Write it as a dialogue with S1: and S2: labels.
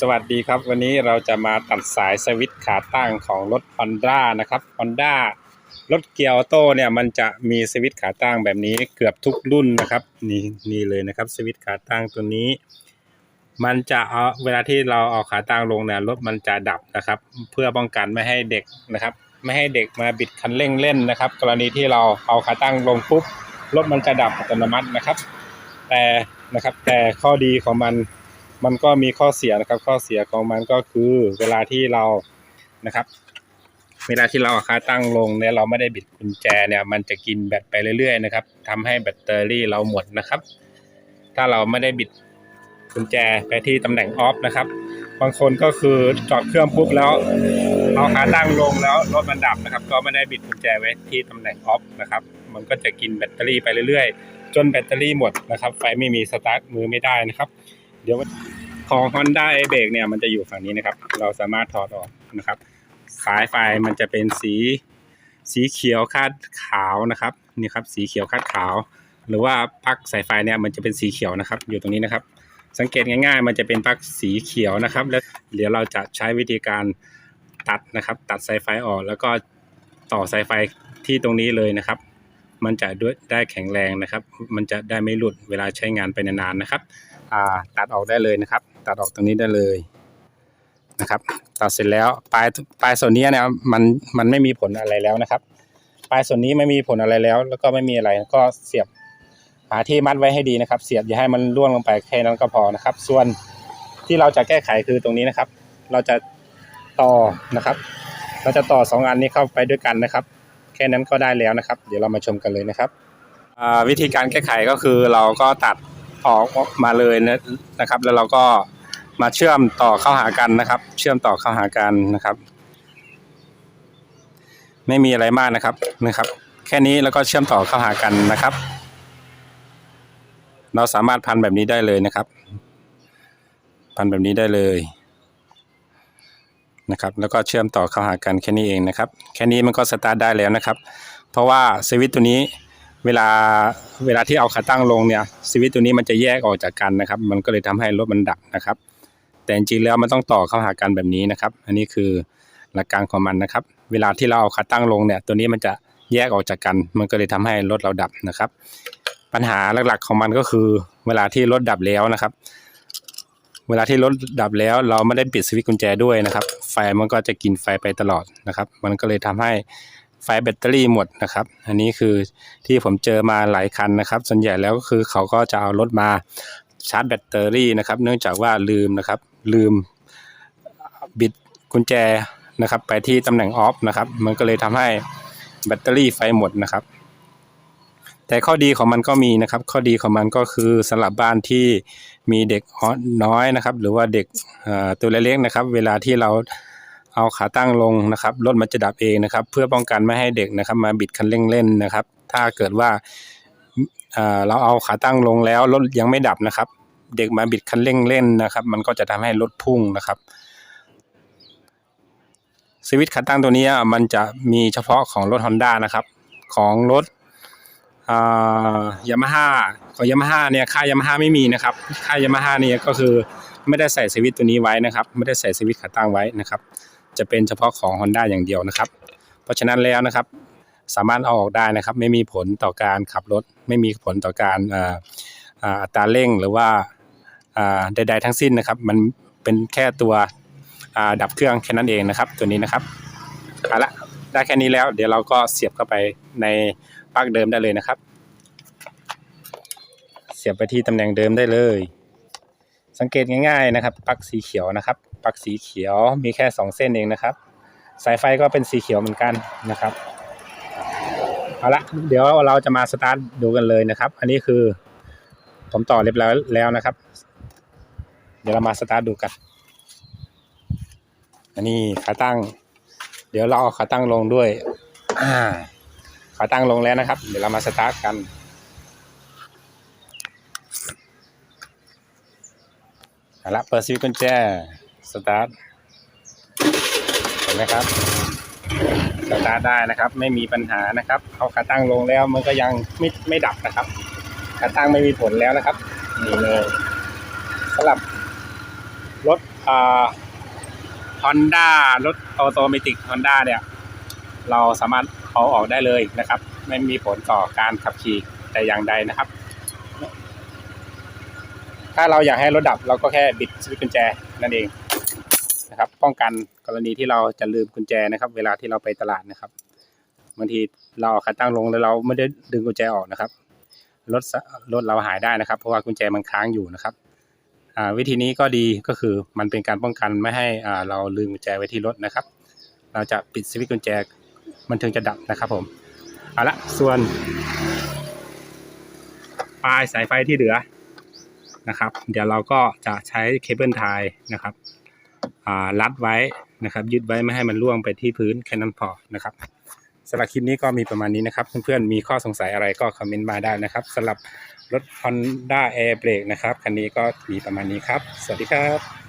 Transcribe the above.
S1: สวัสดีครับ วันนี้เราจะมาตัดสายสวิตช์ขาตั้งของรถ Honda นะครับ Honda รถเกียร์ออโต้เนี่ยมันจะมีสวิตช์ขาตั้งแบบนี้เกือบทุกรุ่นนะครับนี่นี่เลยนะครับสวิตช์ขาตั้งตัวนี้ มันจะเอาเวลาที่เราเอาขาตั้งลงเนี่ยรถมันจะดับนะครับ เพื่อป้องกันไม่ให้เด็กนะครับ ไม่ให้เด็กมาบิดคันเร่งเล่นนะครับ กรณีที่เราเอาขาตั้งลงปุ๊บรถมันจะดับอัตโนมัตินะครับ แต่นะครับแต่ข้อดีของมัน มันก็มีข้อเสียนะครับ ข้อเสียของมันก็คือเวลาที่เรานะครับ เวลาที่เราเอาขาตั้งลงเนี่ยเราไม่ได้บิดกุญแจเนี่ยมันจะกินแบตไปเรื่อยๆนะครับทำให้แบตเตอรี่เราหมดนะครับ ถ้าเราไม่ได้บิดกุญแจไปที่ตำแหน่งออฟนะครับ บางคนก็คือจอดเครื่องปุ๊บแล้วเอาขาตั้งลงแล้วรถมันดับนะครับ ก็ไม่ได้บิดกุญแจไว้ที่ตำแหน่งออฟนะครับ มันก็จะกินแบตเตอรี่ไปเรื่อยๆ จนแบตเตอรี่หมดนะครับ ไฟไม่มีสตาร์ทมือไม่ได้นะครับ เดี๋ยวของ Honda a b r a k เนี่ยมันจะอยู่ฝั่งนี้นะครับ เราสามารถถอดออกนะครับ สายไฟมันจะเป็นสี สีเขียวคาดขาวนะครับนี่ครับสีเขียวคาดขาว หรือว่าปลั๊กสายไฟเนี่ยมันจะเป็นสีเขียวนะครับ อยู่ตรงนี้นะครับ สังเกตง่าย ๆ มันจะเป็นปลั๊กสีเขียวนะครับ แล้วเดี๋ยวเราจะใช้วิธีการตัดนะครับ ตัดสายไฟออกแล้วก็ต่อสายไฟที่ตรงนี้เลยนะครับ มันจะด้วยได้แข็งแรงนะครับ มันจะได้ไม่หลุดเวลาใช้งานไปนานๆนะครับ ตัดออกได้เลยนะครับ ตัดออกตรงนี้ได้เลยนะครับ ตัดเสร็จแล้วปลายปลายส่วนนี้เนี่ยมันมันไม่มีผลอะไรแล้วนะครับ ปลายส่วนนี้ไม่มีผลอะไรแล้ว แล้วก็ไม่มีอะไรก็เสียบหาที่มัดไว้ให้ดีนะครับ เสียบอย่าให้มันร่วงลงไปแค่นั้นก็พอนะครับ ส่วนที่เราจะแก้ไขคือตรงนี้นะครับ เราจะต่อนะครับ เราจะต่อสองอันนี้เข้าไปด้วยกันนะครับ แค่นั้นก็ได้แล้วนะครับ เดี๋ยวเรามาชมกันเลยนะครับวิธีการแก้ไขก็คือเราก็ตัด ออกมาเลยนะนะครับ แล้วเราก็มาเชื่อมต่อเข้าหากันนะครับ เชื่อมต่อเข้าหากันนะครับ ไม่มีอะไรมากนะครับนะครับ แค่นี้แล้วก็เชื่อมต่อเข้าหากันนะครับ เราสามารถพันแบบนี้ได้เลยนะครับ พันแบบนี้ได้เลยนะครับแล้วก็เชื่อมต่อเข้าหากันแค่นี้เองนะครับ แค่นี้มันก็สตาร์ทได้แล้วนะครับ เพราะว่าสวิตตัวนี้ เวลาเวลาที่เอาขาตั้งลงเนี่ยสวิตตัวนี้มันจะแยกออกจากกันนะครับ มันก็เลยทำให้รถมันดับนะครับ แต่จริงๆแล้วมันต้องต่อเข้าหากันแบบนี้นะครับ อันนี้คือหลักการของมันนะครับ เวลาที่เราเอาขาตั้งลงเนี่ย ตัวนี้มันจะแยกออกจากกัน มันก็เลยทำให้รถเราดับนะครับ ปัญหาหลักๆของมันก็คือ เวลาที่รถดับแล้วนะครับ เวลาที่รถดับแล้วเราไม่ได้ปิดสวิตช์กุญแจด้วยนะครับ ไฟมันก็จะกินไฟไปตลอดนะครับ มันก็เลยทำให้ ไฟแบตเตอรี่หมดนะครับ อันนี้คือที่ผมเจอมาหลายคันนะครับ ส่วนใหญ่แล้วก็คือเขาก็จะเอารถมาชาร์จแบตเตอรี่นะครับ เนื่องจากว่าลืมนะครับ ลืมบิดกุญแจนะครับ ไปที่ตำแหน่งออฟนะครับ มันก็เลยทำให้แบตเตอรี่ไฟหมดนะครับ แต่ข้อดีของมันก็มีนะครับ ข้อดีของมันก็คือสำหรับบ้านที่มีเด็กน้อยนะครับ หรือว่าเด็กตัวเล็กๆนะครับ เวลาที่เรา เอาขาตั้งลงนะครับรถมันจะดับเองนะครับ เพื่อป้องกันไม่ให้เด็กนะครับ มาบิดคันเร่งเล่นนะครับ ถ้าเกิดว่าเราเอาขาตั้งลงแล้วรถยังไม่ดับนะครับ เด็กมาบิดคันเร่งเล่นนะครับ มันก็จะทำให้รถพุ่งนะครับสวิตช์ขาตั้งตัวนี้มันจะมีเฉพาะของรถ Honda นะครับ ของรถยามาฮ่าของยามาฮ่าเนี่ยค่ายยามาฮ่าไม่มีนะครับค่ายยามาฮ่าเนี่ยก็คือไม่ได้ใส่สวิตช์ตัวนี้ไว้นะครับ ไม่ได้ใส่สวิตช์ขาตั้งไว้นะครับ จะเป็นเฉพาะของ Honda อย่างเดียวนะครับ เพราะฉะนั้นแล้วนะครับ สามารถเอาออกได้นะครับ ไม่มีผลต่อการขับรถ ไม่มีผลต่อการอ่าอ่าอัตราเร่งหรือว่าอ่าใดๆทั้งสิ้นนะครับ มันเป็นแค่ตัวอ่าดับเครื่องแค่นั้นเองนะครับ ตัวนี้นะครับเอาละได้แค่นี้แล้ว เดี๋ยวเราก็เสียบเข้าไปในปลั๊กเดิมได้เลยนะครับ เสียบไปที่ตำแหน่งเดิมได้เลย สังเกตง่าย ๆนะครับปลั๊กสีเขียวนะครับ ปลั๊กสีเขียวมีแค่สองเส้นเองนะครับ สายไฟก็เป็นสีเขียวเหมือนกันนะครับเอาละเดี๋ยวเราจะมาสตาร์ทดูกันเลยนะครับ อันนี้คือผมต่อเรียบร้อยแล้วนะครับ เดี๋ยวเรามาสตาร์ทดูกัน อันนี้ขาตั้ง เดี๋ยวเราเอาขาตั้งลงด้วยขาตั้งลงแล้วนะครับ เดี๋ยวเรามาสตาร์ทกันเอาละเปิดสวิตช์กุญแจ สตาร์ทเห็นไหมครับสตาร์ทได้นะครับ ไม่มีปัญหานะครับเอาขาตั้งลงแล้วมันก็ยังไม่ไม่ดับนะครับขาตั้งไม่มีผลแล้วนะครับนี่เลยสำหรับรถฮอนด้ารถออโตเมติกฮอนด้าเนี่ย เราสามารถเอาออกได้เลยนะครับ ไม่มีผลต่อการขับขี่แต่อย่างใดนะครับ ถ้าเราอยากให้รถดับเราก็แค่บิดสวิตช์กุญแจนั่นเอง นะครับ ป้องกันกรณีที่เราจะลืมกุญแจนะครับ เวลาที่เราไปตลาดนะครับบางทีเราเอาขาตั้งลงแล้วเราไม่ได้ดึงกุญแจออกนะครับรถรถเราหายได้นะครับ เพราะว่ากุญแจมันค้างอยู่นะครับวิธีนี้ก็ดีก็คือมันเป็นการป้องกันไม่ให้เราลืมกุญแจไว้ที่รถนะครับ เราจะปิดสวิตช์กุญแจมันถึงจะดับนะครับผมเอาละส่วนปลายสายไฟที่เหลือนะครับ เดี๋ยวเราก็จะใช้เคเบิลไทยนะครับ รัดไว้นะครับ ยึดไว้ไม่ให้มันล่วงไปที่พื้นแค่นั้นพอนะครับสำหรับคลิปนี้ก็มีประมาณนี้นะครับ เพื่อนๆมีข้อสงสัยอะไรก็คอมเมนต์มาได้นะครับสำหรับรถ Honda Air Brake นะครับคันนี้ก็มีประมาณนี้ครับ สวัสดีครับ